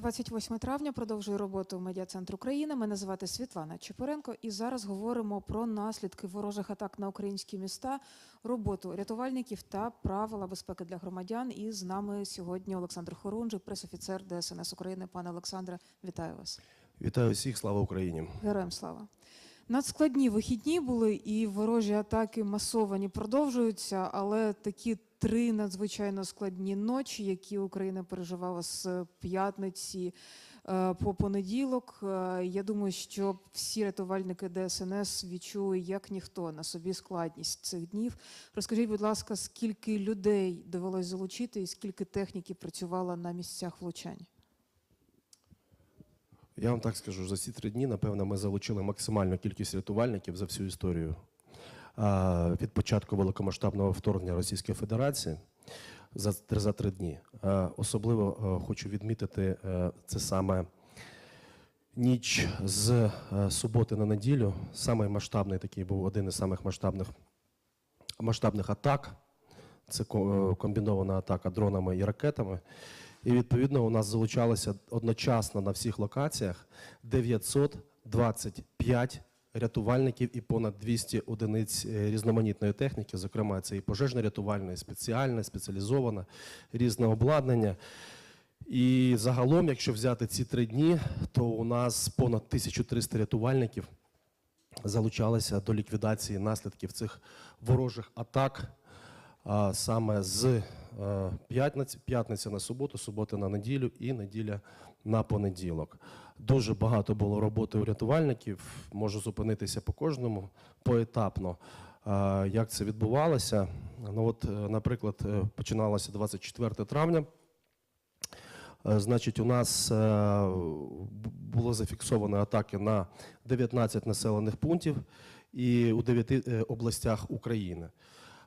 28 травня продовжує роботу медіа-центр України. Мене звати Світлана Чепуренко, і зараз говоримо про наслідки ворожих атак на українські міста, роботу рятувальників та правила безпеки для громадян. І з нами сьогодні Олександр Хорунжий, пресофіцер ДСНС України. Пане Олександре, вітаю вас. Вітаю всіх, слава Україні. Героям слава. Надскладні вихідні були, і ворожі атаки масовані продовжуються, але такі три надзвичайно складні ночі, які Україна переживала з п'ятниці е, по понеділок. е, Я думаю, що всі рятувальники ДСНС відчули як ніхто на собі складність цих днів. Розкажіть, будь ласка, скільки людей довелось залучити, і скільки техніки працювало на місцях влучань? Я вам так скажу, за ці три дні, напевно, ми залучили максимальну кількість рятувальників за всю історію від початку великомасштабного вторгнення Російської Федерації за, за три дні. Особливо хочу відмітити е, це саме ніч з е, суботи на неділю. Самий масштабний такий був один із самих масштабних масштабних атак. Це е, комбінована атака дронами і ракетами. І відповідно у нас залучалося одночасно на всіх локаціях 925 рятувальників і понад 200 одиниць е, різноманітної техніки. Зокрема, це і пожежне рятувальне, і спеціальне, спеціалізоване, різне обладнання. І загалом, якщо взяти ці три дні, то у нас понад 1300 рятувальників залучалися до ліквідації наслідків цих ворожих атак а, саме з е, п'ятниці, п'ятниця на суботу, субота на неділю і неділя на понеділок. Дуже багато було роботи у рятувальників. Можу зупинитися по кожному поетапно. Як це відбувалося? Ну, от, е, наприклад, е, починалося 24 травня. Значить, у нас було зафіксовано атаки на 19 населених пунктів і у 9 е, областях України.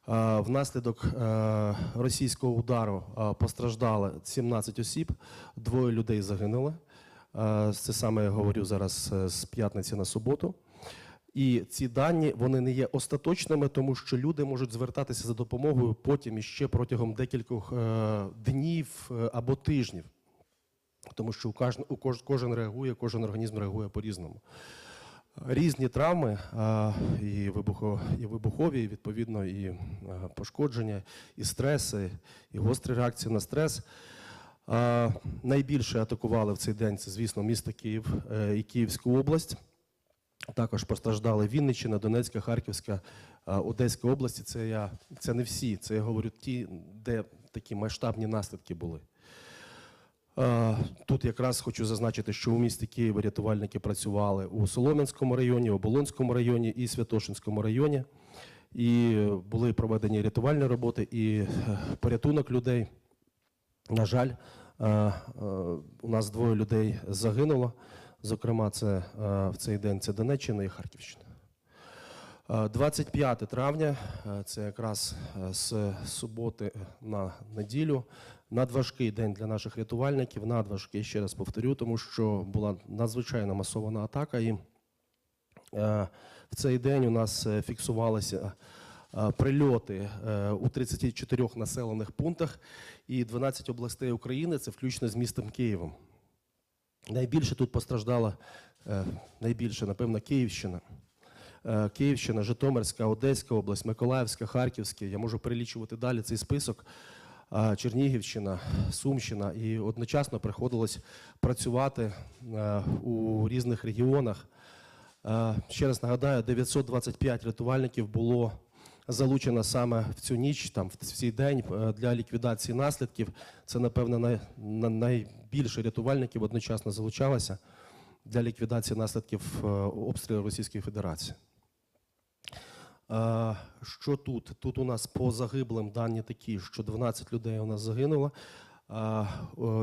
Е, Внаслідок е, російського удару е, постраждало 17 осіб, двоє людей загинули. Це саме я говорю зараз з п'ятниці на суботу. І ці дані вони не є остаточними, тому що люди можуть звертатися за допомогою потім іще протягом декількох днів або тижнів. Тому що у кожен, реагує, кожен організм реагує по-різному. Різні травми, і, вибухо, і вибухові, і, відповідно, і пошкодження, і стреси, і гострі реакції на стрес. Найбільше атакували в цей день це, звісно, місто Київ е, і Київську область. Також постраждали Вінниччина, Донецька, Харківська, Одеська області. Це я це не всі. Це я говорю ті, де такі масштабні наслідки були. Е, Тут якраз хочу зазначити, що у місті Києва рятувальники працювали у Солом'янському районі, Оболонському районі і Святошинському районі. І були проведені рятувальні роботи і е, порятунок людей. На жаль, е, у нас двоє людей загинуло. Зокрема, це в цей день це Донеччина і Харківщина. Е, 25 травня, це якраз з суботи на неділю. Надважкий день для наших рятувальників, надважкий, ще раз повторю, тому що була надзвичайно масована атака. І е, в цей день у нас е, фіксувалися е, прильоти у 34 населених пунктах і 12 областей України, це включно з містом Києвом. Найбільше тут постраждала, найбільше, напевно, Київщина. Київщина, Житомирська, Одеська область, Миколаївська, Харківська. Я можу перелічувати далі цей список. Чернігівщина, Сумщина. І одночасно приходилось працювати е, у різних регіонах. Е, Ще раз нагадаю, 925 рятувальників було залучено саме в цю ніч, там в цей день е, для ліквідації наслідків. Це, напевно, най, найбільше рятувальників одночасно залучалося для ліквідації наслідків обстрілу Російської Федерації. Що тут? Тут у нас по загиблим дані такі, що 12 людей у нас загинуло,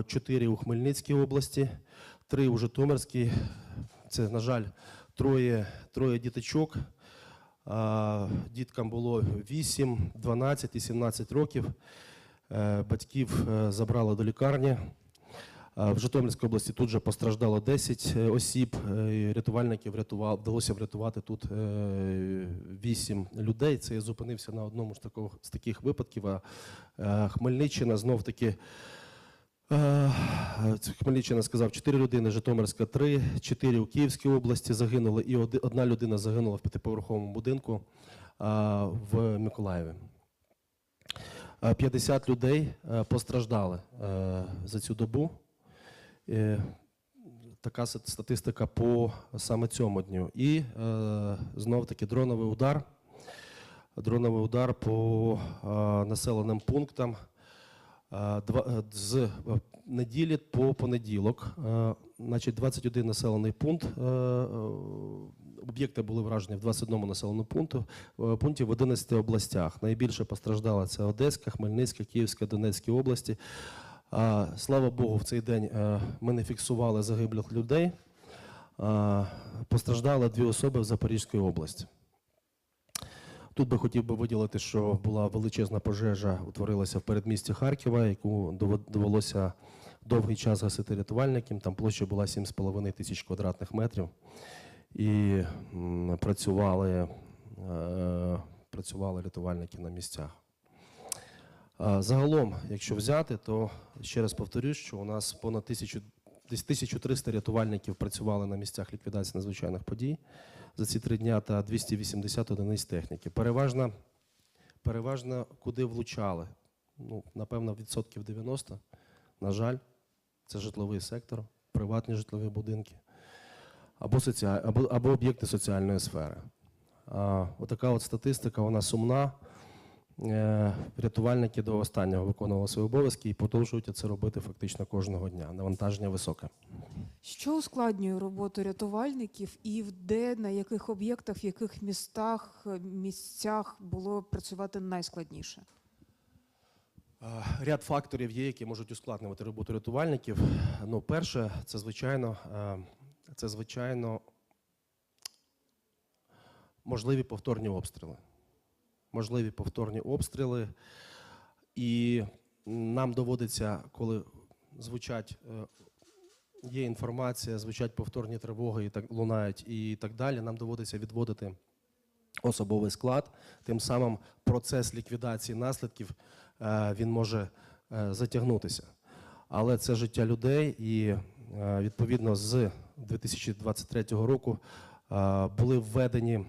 4 у Хмельницькій області, 3 у Житомирській. Це, на жаль, троє, троє діточок. Діткам було 8, 12 і 17 років. Е, Батьків е, забрали до лікарні. А В Житомирській області тут же постраждало 10 е, осіб. е, Рятувальників врятував, вдалося врятувати тут 8 людей. Це я зупинився на одному з такого з таких випадків. А е, Хмельниччина знов таки Е, Хмельниччина сказав, 4 людини, Житомирська 3, 4 у Київській області загинули, і одна людина загинула в п'ятиповерховому будинку в Миколаєві. Е, 50 людей е, постраждали е, за цю добу. Е, Така статистика по саме цьому дню. І е, знов таки дроновий удар. Дроновий удар по е, населеним пунктам. Е, з неділі по понеділок, значить, 21 населений пункт. Об'єкти були вражені в 21 населеному пункту, пункті в 11 областях. Найбільше постраждала це Одеська, Хмельницька, Київська, Донецька області. Слава Богу, в цей день е, ми не фіксували загиблих людей. Постраждали дві особи в Запорізькій області. Тут би хотів би виділити, що була величезна пожежа, утворилася в передмісті Харкова, яку довелося довгий час гасити рятувальникам. Там площа була 7,5 тисяч квадратних метрів. І працювали, е, працювали рятувальники на місцях. Загалом, якщо взяти, то ще раз повторюсь, що у нас понад тисячу, десь 1300 рятувальників працювали на місцях ліквідації надзвичайних подій за ці три дня та 280 одиниць техніки. Переважно, переважно куди влучали? Ну, напевно, відсотків 90. На жаль, це житловий сектор, приватні житлові будинки або, соціаль... або, або об'єкти соціальної сфери. А, отака от статистика, вона сумна. Е, Рятувальники до останнього виконували свої обов'язки і продовжують це робити фактично кожного дня. Навантаження високе. Що ускладнює роботу рятувальників і де, на яких об'єктах, в яких містах, місцях було працювати найскладніше? Е, Ряд факторів є, які можуть ускладнювати роботу рятувальників. Ну, перше, це звичайно, е, це звичайно можливі повторні обстріли. Можливі повторні обстріли. І нам доводиться, коли звучать, е, є інформація, звучать повторні тривоги і так лунають і так далі. Нам доводиться відводити особовий склад. Тим самим процес ліквідації наслідків е, він може е, затягнутися. Але це життя людей, і відповідно з 2023 року були введені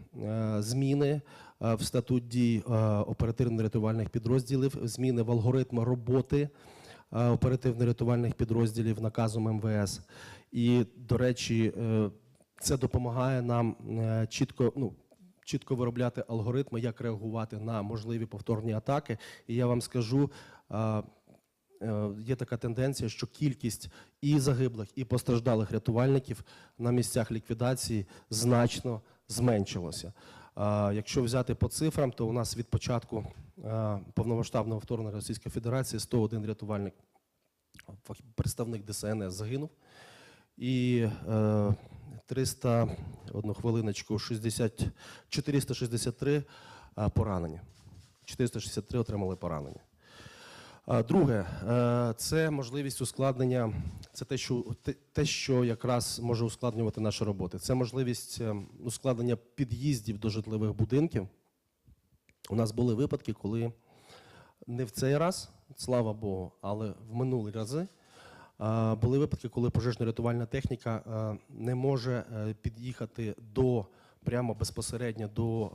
зміни в статут дій е, оперативно-рятувальних підрозділів, зміни в алгоритм роботи е, оперативно-рятувальних підрозділів наказом МВС. І, до речі, е, це допомагає нам е, чітко, ну, чітко виробляти алгоритми, як реагувати на можливі повторні атаки. І я вам скажу, е, е, є така тенденція, що кількість і загиблих, і постраждалих рятувальників на місцях ліквідації значно зменшилося. Е, Якщо взяти по цифрам, то у нас від початку е, повномасштабного вторгнення Російської Федерації 101 рятувальник, представник ДСНС загинув. І е, 300, одну хвилиночку, 60, 463 е, поранені. 463 отримали поранення. Друге, е, це можливість ускладнення, це те, що, те- що якраз може ускладнювати наші роботи. Це можливість е, ускладнення під'їздів до житлових будинків. У нас були випадки, коли не в цей раз, слава Богу, але в минулі рази були випадки, коли пожежно-рятувальна техніка не може е, під'їхати до прямо безпосередньо до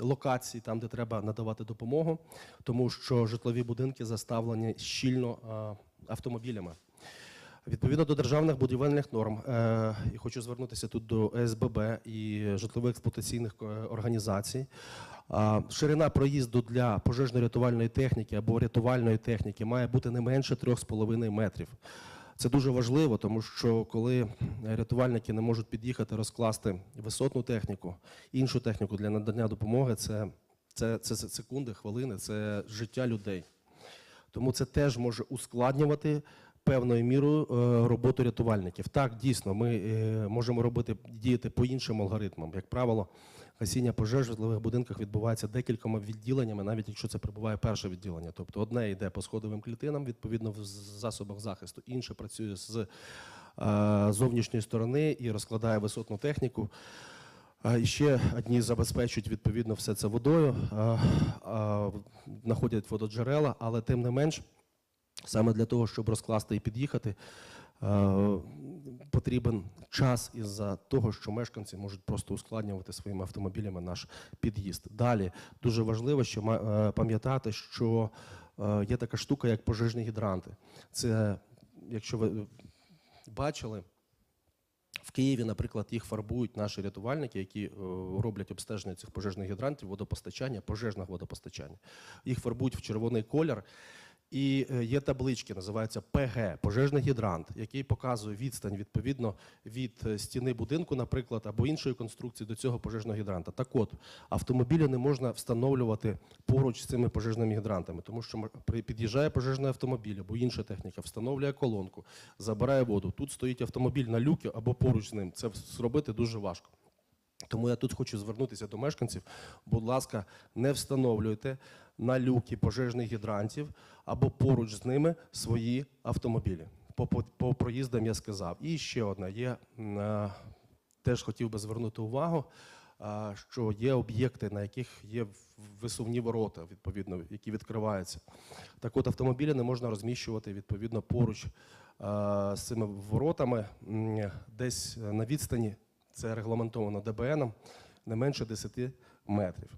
локацій, там, де треба надавати допомогу, тому що житлові будинки заставлені щільно автомобілями. Відповідно до державних будівельних норм, е, і хочу звернутися тут до СББ і житлово-експлуатаційних е, організацій. Ширина проїзду для пожежно-рятувальної техніки або рятувальної техніки має бути не менше 3,5 метрів. Це дуже важливо, тому що коли рятувальники не можуть під'їхати, розкласти висотну техніку, іншу техніку для надання допомоги, це, це, це, це секунди, хвилини, це життя людей. Тому це теж може ускладнювати певною мірою е, роботу рятувальників. Так, дійсно, ми е, можемо робити діяти по іншим алгоритмам. Як правило, гасіння пожеж в житлових будинках відбувається декількома відділеннями, навіть якщо це прибуває перше відділення. Тобто одне йде по сходовим клітинам, відповідно в засобах захисту, інше працює з е, зовнішньої сторони і розкладає висотну техніку. І ще одні забезпечують відповідно все це водою, знаходять вододжерела, але тим не менш Саме для того, щоб розкласти і під'їхати, е, потрібен час із-за того, що мешканці можуть просто ускладнювати своїми автомобілями наш під'їзд. Далі дуже важливо, що е, пам'ятати, що е, є така штука, як пожежні гідранти. Це, якщо ви бачили, в Києві, наприклад, їх фарбують наші рятувальники, які роблять обстеження цих пожежних гідрантів, водопостачання, пожежного водопостачання. Їх фарбують в червоний колір. І е, є таблички, називаються ПГ, пожежний гідрант, який показує відстань відповідно від е, стіни будинку, наприклад, або іншої конструкції до цього пожежного гідранта. Так от, автомобілі не можна встановлювати поруч з цими пожежними гідрантами, тому що під'їжджає пожежний автомобіль або інша техніка, встановлює колонку, забирає воду. Тут стоїть автомобіль на люкі або поруч з ним. Це зробити дуже важко. Тому я тут хочу звернутися до мешканців. Будь ласка, не встановлюйте на люки пожежних гідрантів або поруч з ними свої автомобілі. По, по, по проїздам я сказав. І ще одне є. е, Теж хотів би звернути увагу, а, що є об'єкти, на яких є висувні ворота, відповідно, які відкриваються. Так от автомобілі не можна розміщувати відповідно поруч а, з цими воротами, десь на відстані, це регламентовано ДБНом, не менше 10 метрів.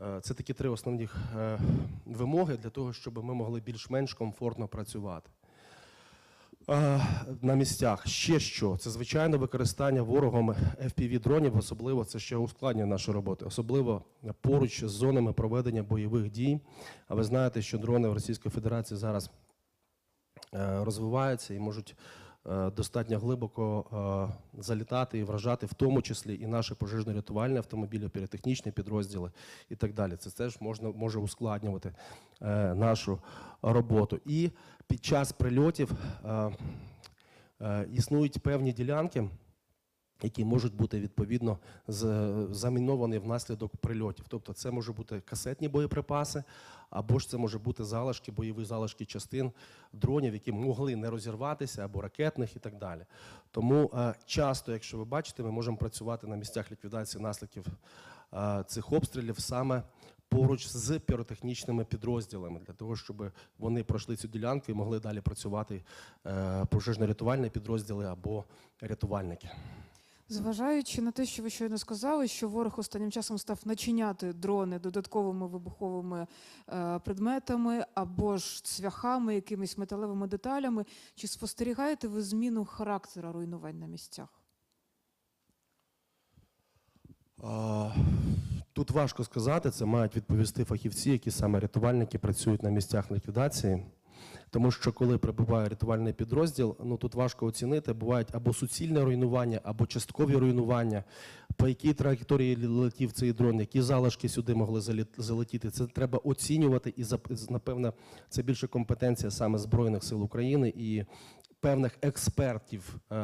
Е, Це такі три основні е, вимоги для того, щоб ми могли більш-менш комфортно працювати. Е, На місцях ще що? Це звичайно використання ворогом FPV-дронів, особливо це ще ускладнює нашу роботу, особливо поруч з зонами проведення бойових дій. А ви знаєте, що дрони в Російської Федерації зараз розвиваються і можуть достатньо глибоко е, залітати і вражати, в тому числі і наші пожежно-рятувальні автомобілі, піротехнічні підрозділи і так далі. Це теж можна може ускладнювати е, нашу роботу. І під час прильотів е, е, існують певні ділянки. Які можуть бути відповідно заміновані внаслідок прильотів. Тобто це може бути касетні боєприпаси, або ж це може бути залишки, бойові залишки частин дронів, які могли не розірватися, або ракетних і так далі. Тому е, часто, якщо ви бачите, ми можемо працювати на місцях ліквідації наслідків е, цих обстрілів саме поруч з піротехнічними підрозділами, для того, щоб вони пройшли цю ділянку і могли далі працювати е, пожежно-рятувальні підрозділи або рятувальники. Зважаючи на те, що ви щойно сказали, що ворог останнім часом став начиняти дрони додатковими вибуховими е, предметами або ж цвяхами, якимись металевими деталями, чи спостерігаєте ви зміну характера руйнувань на місцях? Тут важко сказати, це мають відповісти фахівці, які саме рятувальники працюють на місцях ліквідації. Тому що коли прибуває рятувальний підрозділ, ну тут важко оцінити, бувають або суцільне руйнування, або часткові руйнування, по якій траєкторії летів цей дрон, які залишки сюди могли залетіти. Це треба оцінювати, і напевно, це більше компетенція саме Збройних сил України і певних експертів, е,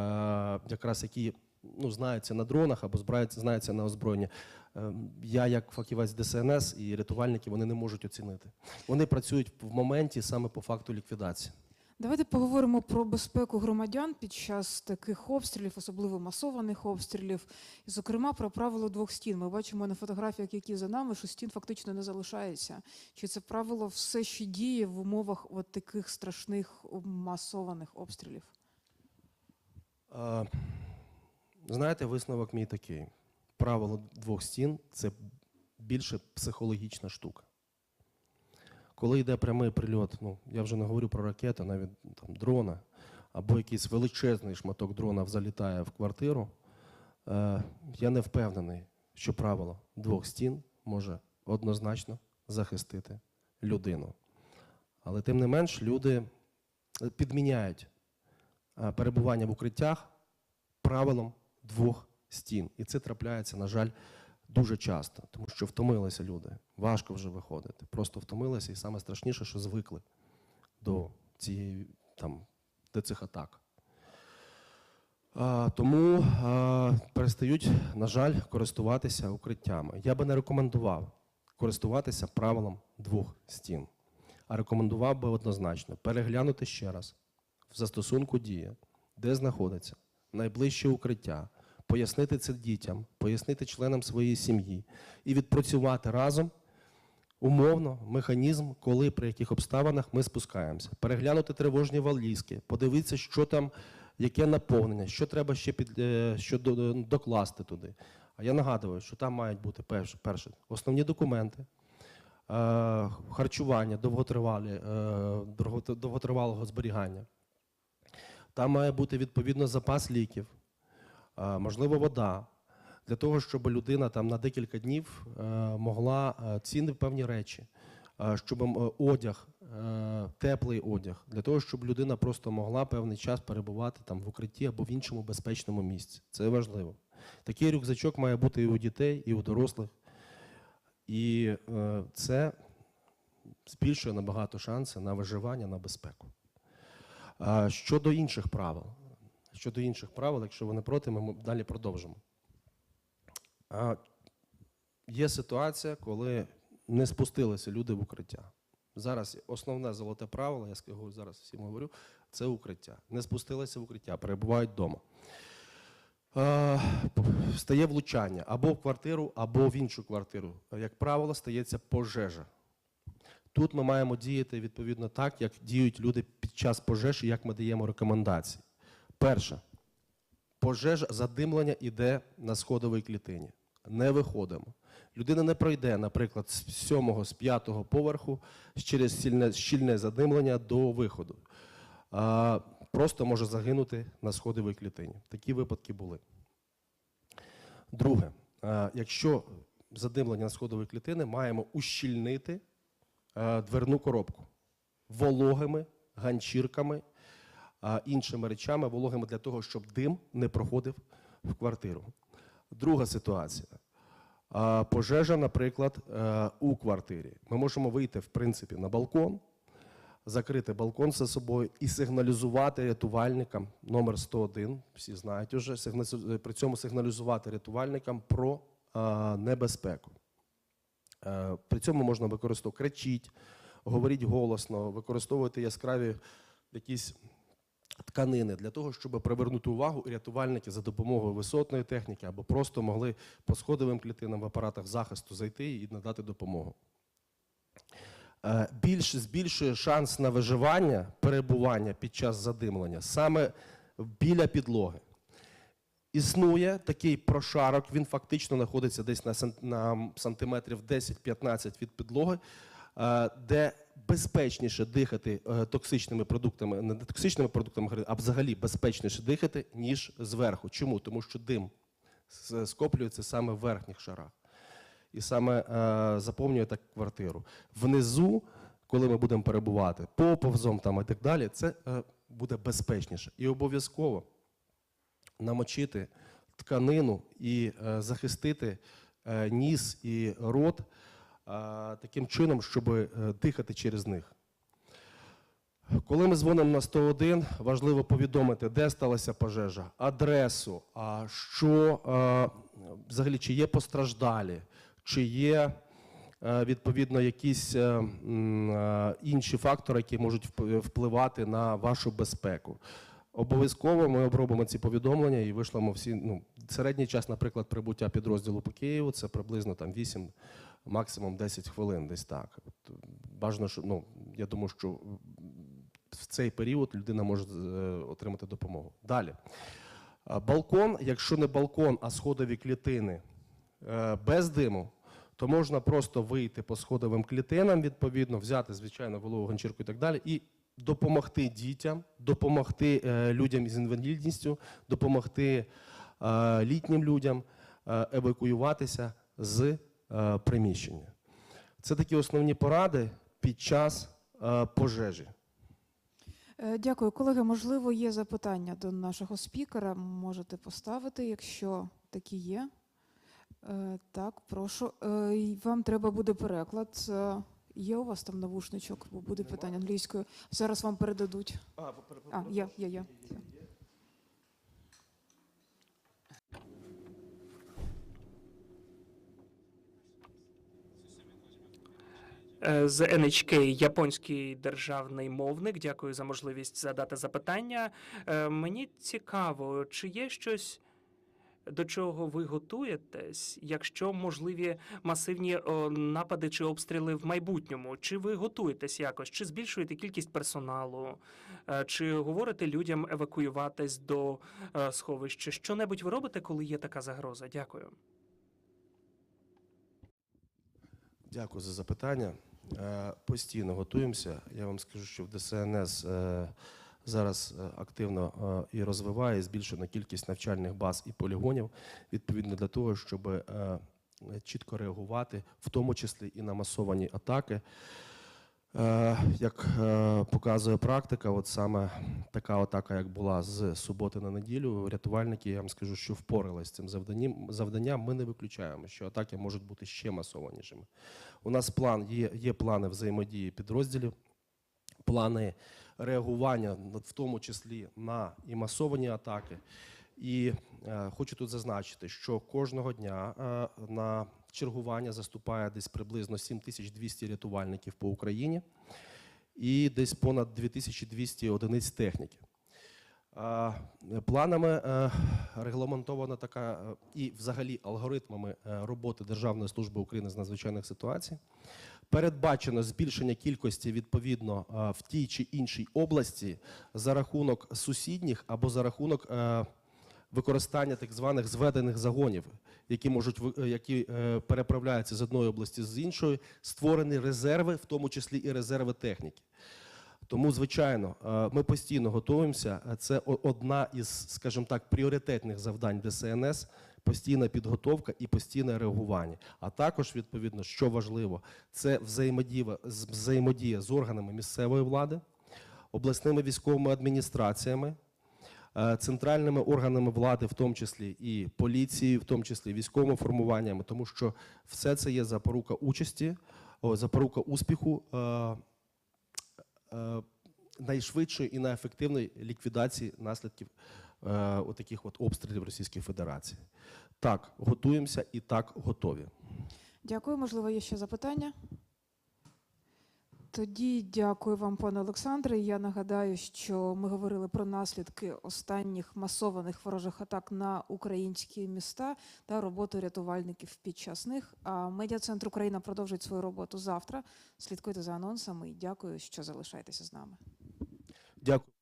якраз які ну, знаються на дронах або збираються, знаються на озброєнні. Е, Я, як фахівець ДСНС і рятувальники, вони не можуть оцінити. Вони працюють в моменті саме по факту ліквідації. Давайте поговоримо про безпеку громадян під час таких обстрілів, особливо масованих обстрілів, і, зокрема, про правило двох стін. Ми бачимо на фотографіях, які за нами, що стін фактично не залишається. Чи це правило все ще діє в умовах от таких страшних масованих обстрілів? Е, Знаєте, висновок мій такий: правило двох стін це більше психологічна штука. Коли йде прямий прильот, ну я вже не говорю про ракету, навіть там дрона, або якийсь величезний шматок дрона залітає в квартиру, е, я не впевнений, що правило двох стін може однозначно захистити людину. Але тим не менш люди е, підміняють е, перебування в укриттях правилом двох стін. І це трапляється, на жаль, дуже часто, тому що втомилися люди. Важко вже виходити. Просто втомилися, і саме страшніше, що звикли до цієї там, до цих атак. А, тому а, перестають, на жаль, користуватися укриттями. Я би не рекомендував користуватися правилом двох стін, а рекомендував би однозначно переглянути ще раз в застосунку дія, де знаходиться найближче укриття, пояснити це дітям, пояснити членам своєї сім'ї і відпрацювати разом умовно механізм, коли при яких обставинах ми спускаємося. Переглянути тривожні валізки, подивитися, що там, яке наповнення, що треба ще під, е, що докласти туди. А я нагадую, що там мають бути перше, перше основні документи, е, харчування довготривалі, е, довготривалого зберігання. Там має бути відповідно запас ліків, можливо, вода, для того, щоб людина там на декілька днів е, могла е, ціни певні речі, е, щоб одяг, е, теплий одяг, для того, щоб людина просто могла певний час перебувати там в укритті або в іншому безпечному місці. Це важливо. Такий рюкзачок має бути і у дітей, і у дорослих. І е, це збільшує набагато шанси на виживання, на безпеку. Щодо інших правил, щодо інших правил, якщо ви не проти, ми далі продовжимо. А, є ситуація, коли не спустилися люди в укриття. Зараз основне золоте правило, я зараз всім говорю, це укриття. Не спустилися в укриття, перебувають вдома. Стає влучання або в квартиру, або в іншу квартиру. Як правило, стається пожежа. Тут ми маємо діяти відповідно так, як діють люди під час пожеж і як ми даємо рекомендації. Перше, пожежа, задимлення йде на сходовій клітині. Не виходимо. Людина не пройде, наприклад, з сьомого, з п'ятого поверху через щільне, щільне задимлення до виходу. А, просто може загинути на сходовій клітині. Такі випадки були. Друге, а, якщо задимлення на сходовій клітини, маємо ущільнити е, дверну коробку вологими ганчірками, а, іншими речами, вологими для того, щоб дим не проходив в квартиру. Друга ситуація. Пожежа, наприклад, е, у квартирі. Ми можемо вийти, в принципі, на балкон, закрити балкон за собою і сигналізувати рятувальникам номер 101, всі знають уже, при цьому сигналізувати рятувальникам про небезпеку. Е, При цьому можна використовувати кричіть, говоріть голосно, використовувати яскраві якісь тканини для того, щоб привернути увагу, рятувальники за допомогою висотної техніки або просто могли по сходовим клітинам в апаратах захисту зайти і надати допомогу. Е, Більш збільшує шанс на виживання, перебування під час задимлення саме біля підлоги. Існує такий прошарок, він фактично знаходиться десь на, сантиметрів 10-15 від підлоги, е, де безпечніше дихати е, токсичними продуктами, не токсичними продуктами, а взагалі безпечніше дихати, ніж зверху. Чому? Тому що дим скоплюється саме в верхніх шарах і саме е, заповнює так квартиру. Внизу, коли ми будемо перебувати, поповзом там і так далі, це е, буде безпечніше. І обов'язково намочити тканину і е, захистити е, ніс і рот таким чином, щоб е, дихати через них. Коли ми дзвонимо на 101, важливо повідомити, де сталася пожежа, адресу, а що е, взагалі чи є постраждалі, чи є е, відповідно якісь інші фактори, які можуть впливати на вашу безпеку. Обов'язково ми обробимо ці повідомлення і вишлемо всі. Ну, середній час, наприклад, прибуття підрозділу по Києву це приблизно там 8, максимум 10 хвилин, десь так. От, бажано, що ну, я думаю, що в цей період людина може е, отримати допомогу. Далі. Балкон, якщо не балкон, а сходові клітини е, без диму, то можна просто вийти по сходовим клітинам, відповідно, взяти, звичайно, вологу ганчірку і так далі, і допомогти дітям, допомогти е, людям з інвалідністю, допомогти е, літнім людям е, евакуюватися з е, приміщення. Це такі основні поради під час е, пожежі. Е, Дякую, колеги. Можливо, є запитання до нашого спікера. Можете поставити, якщо такі є. Е, Так, прошу. Е, Вам треба буде переклад. Е, Є у вас там навушничок, бо буде питання англійською. Зараз вам передадуть. А, є, є, є. З NHK японський державний мовник. Дякую за можливість задати запитання. Е, Мені цікаво, чи є щось до чого ви готуєтесь, якщо можливі масивні напади чи обстріли в майбутньому? Чи ви готуєтесь якось? Чи збільшуєте кількість персоналу? Е, Чи говорите людям евакуюватись до е, сховища? Що-небудь ви робите, коли є така загроза? Дякую. Дякую за запитання. Е, Постійно готуємося. Я вам скажу, що в ДСНС е, зараз е, активно і розвиває, збільшена кількість навчальних баз і полігонів, відповідно для того, щоб чітко реагувати, в тому числі і на масовані атаки. Е, Як е, показує практика, от саме така атака, як була з суботи на неділю, рятувальники, я вам скажу, що впоралися з цим завданням. завданням. Ми не виключаємо, що атаки можуть бути ще масованішими. У нас план є, є плани взаємодії підрозділів, плани реагування, в тому числі на і масовані атаки. І е, хочу тут зазначити, що кожного дня е, на чергування заступає десь приблизно 7200 рятувальників по Україні і десь понад 2200 одиниць техніки. Е, Планами е, регламентована така е, і взагалі алгоритмами роботи Державної служби України з надзвичайних ситуацій. Передбачено збільшення кількості відповідно в тій чи іншій області за рахунок сусідніх або за рахунок використання так званих зведених загонів, які можуть е, які е, переправляються з одної області з іншої, створені резерви, в тому числі і резерви техніки. Тому, звичайно, е, ми постійно готуємося. Це одна із, скажімо так, пріоритетних завдань ДСНС постійна підготовка і постійне реагування. А також, відповідно, що важливо, це взаємодія взаємодія з органами місцевої влади, обласними військовими адміністраціями, центральними органами влади, в тому числі і поліцією, в тому числі військовими формуваннями, тому що все це є запорука участі, запорука успіху. е, е, найшвидшої і найефективної ліквідації наслідків е, отаких от обстрілів Російської Федерації. Так, готуємося і так готові. Дякую. Можливо, є ще запитання? Тоді дякую вам, пане Олександре. Я нагадаю, що ми говорили про наслідки останніх масованих ворожих атак на українські міста та роботу рятувальників під час них. А медіа-центр Україна продовжить свою роботу завтра. Слідкуйте за анонсами і дякую, що залишаєтеся з нами. Дякую.